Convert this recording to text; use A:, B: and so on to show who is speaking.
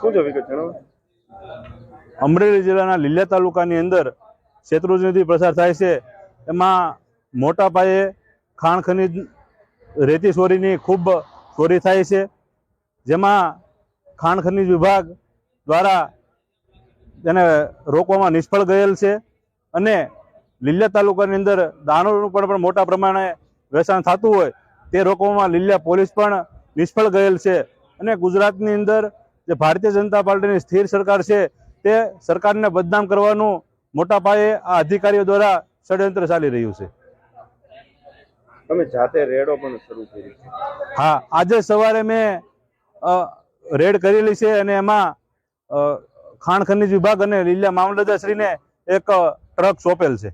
A: શું છે વિગત જણાવો?
B: અમરેલી જિલ્લાના લીલિયા તાલુકાની અંદર શેત્રુંજી પસાર થાય છે. એમાં મોટા પાયે ખાણ ખનીજ રેતી ચોરીની ખૂબ ચોરી થાય છે. જેમાં ખાણ ખનીજ વિભાગ દ્વારા તેને રોકવામાં નિષ્ફળ ગયેલ છે અને લીલિયા તાલુકાની અંદર દાણોનું પણ પણ મોટા પ્રમાણે વેચાણ થતું હોય તે રોકવામાં લીલિયા પોલીસ પણ નિષ્ફળ ગયેલ છે. અને ગુજરાતની અંદર જે ભારતીય જનતા પાર્ટીની સ્થિર સરકાર છે તે સરકારને બદનામ કરવાનું મોટા પાયે આ અધિકારીઓ દ્વારા ષડયંત્ર ચાલી રહ્યું છે.
A: તમે જાતે રેડો પણ શરૂ કરી
B: હા આજે સવારે મેં રેડ કરેલી છે અને એમાં ખાણ ખનીજ વિભાગ અને લીલા મામલતદારશ્રીને એક ટ્રક સોંપેલ છે.